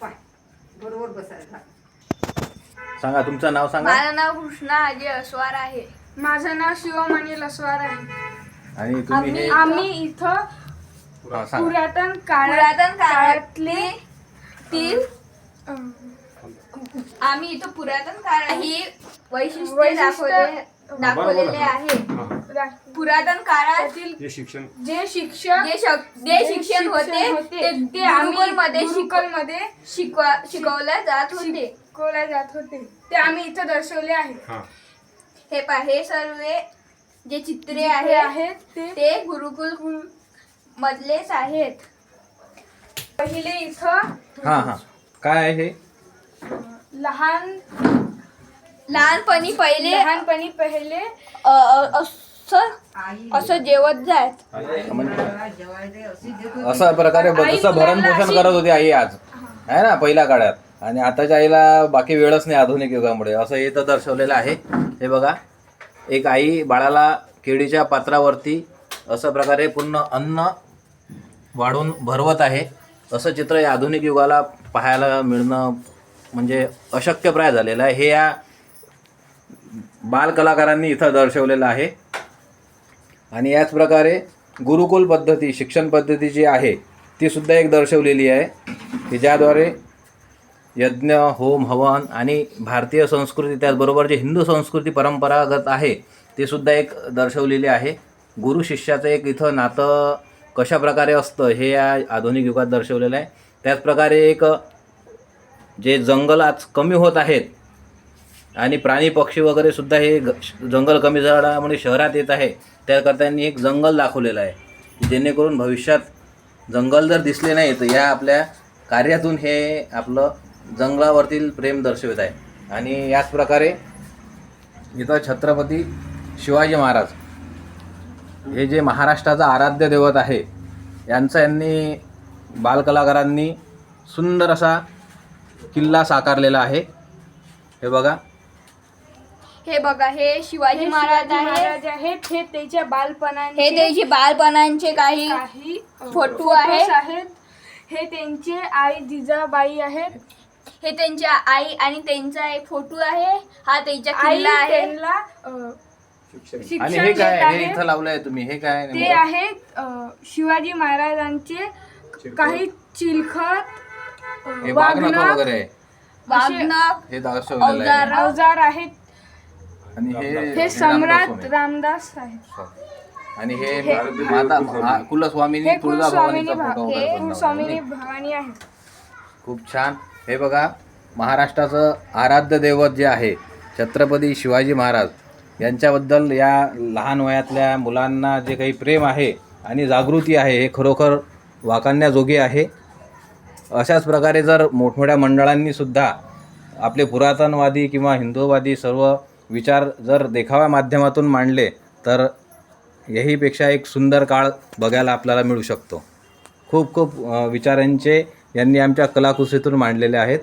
पाय. बरोबर बसायला सांगा तुमचं नाव सांगा. माझं नाव कृष्णा अजय अस्वार आहे. माझं नाव शिवमणी लसवार आहे. आणि तुम्ही हे आम्ही इथं हा, सांगा. पुरातन काळात पुरातन काळातली ती अं, आम्ही इथं पुरातन काळ ही वैशिष्ट्य वैशिष्ट्य- दाखवले दाखवलेले आहे. पुरातन काळात त्यातील हे शिक्षण. जे शिक्षक जे शक- जे शिक्षण होते ते ते आम्ही मध्ये गुरुकुलमध्ये शिकवा शिकवल्या जात होते. शिकवले जात होते. ते आम्ही इथं दर्शवले आहेत. हा. हे पहा हे सर्व जे चित्रे ते आहेत आहेत ते ते गुरुकुल मधलेच आहेत. पहिले इथं हा हा. काय आहे हे? लहान लहानपणी पहिले लहानपणी पहिले अ, अ, असं असं जेवत जात अशा प्रकारे ब- आई जसं भरण मुलांना पोषण अशी- करत होती आई आज. आहे ना पहिल्या काळात. आणि आताच्या आईला बाकी वेळच नाही आधुनिक युगामुळे. असं हे तर दर्शवलेलं आहे. हे बघा एक आई बाळाला केळीच्या पात्रावरती असं प्रकारे पूर्ण अन्न वाढून भरवत आहे. असं चित्र या आधुनिक युगाला पाहायला मिळणं म्हणजे अशक्यप्राय झालेलं आहे. हे या बालकलाकारांनी इथं दर्शवलेलं आहे. आणि याच प्रकारे गुरुकुल पद्धती शिक्षण पद्धती जी आहे ती सुद्धा एक दर्शवलेली आहे. की ज्याद्वारे यज्ञ होम हवन आणि भारतीय संस्कृती त्याचबरोबर जे हिंदू संस्कृती परंपरागत आहे ते सुद्धा एक दर्शवलेली आहे. गुरु शिष्याचं एक इथं नातं कशा प्रकारे असतं हे या आधुनिक युगात दर्शवलेलं आहे. त्याचप्रकारे एक जे जंगल आज कमी होत आहेत आणि प्राणी पक्षी वगैरे सुद्धा हे जंगल कमी झाल्यामुळे शहरात येत आहे. त्याकरता त्यांनी एक जंगल दाखवलेलं आहे जेणेकरून भविष्यात जंगल जर दिसले नाही तर या आपल्या कार्यातून हे आपलं जंगलावरतील प्रेम दर्शवित आहे. आणि याच प्रकारे इथं छत्रपती शिवाजी महाराज हे जे महाराष्ट्राचा आराध्य दैवत आहे यांचा यांनी बालकलाकारांनी सुंदर असा किल्ला साकारलेला आहे. हे बघा हे बघा हे शिवाजी महाराज आहे महाराज आहेत हे त्याच्या बालपणाचे हे त्याचे बालपणांचे काही काही अ, फोटो. आहेत. हे त्यांचे आई जिजाबाई आहेत. हे त्यांच्या आई आणि त्यांचा एक फोटो आहे. हा त्यांचा आई किल्ला आहे. त्यांना अ, आणि शिक्षण हे देत काय हे आहे इथं लावलंय तुम्ही. हे काय ते नेमकं? आहेत अ, शिवाजी महाराजांचे काही चिलखत अ, हे वगैरे. आहे. हे दर्शवलेलं अवजार. आहे अवजार आहेत. आणि हे हे सम्राट रामदास आहेत. आणि हे माता हा, कुलस्वामिनी हे तुळजाभवानीचा कुलस्वामिनी फोटो भा- वगैरे हे पण कुलस्वामिनी लावलेला आहे. भवानी आहेत. खूप छान. हे बघा महाराष्ट्राचं आराध्य दैवत जे आहे छत्रपती शिवाजी महाराज यांच्याबद्दल या लहान वयातल्या मुलांना जे काही प्रेम आहे आणि जागृती आहे हे खरोखर वाखाणण्याजोगे आहे. अशाच प्रकारे जर मोठमोठ्या मंडळांनी सुद्धा आपले पुरातनवादी किंवा हिंदूवादी सर्व विचार जर देखाव्या माध्यमातून मांडले तर याहीपेक्षा एक सुंदर काळ बघायला आपल्याला मिळू शकतो. खूप खूप विचारांचे यांनी आमच्या कलाकुशीतून मांडलेले आहेत.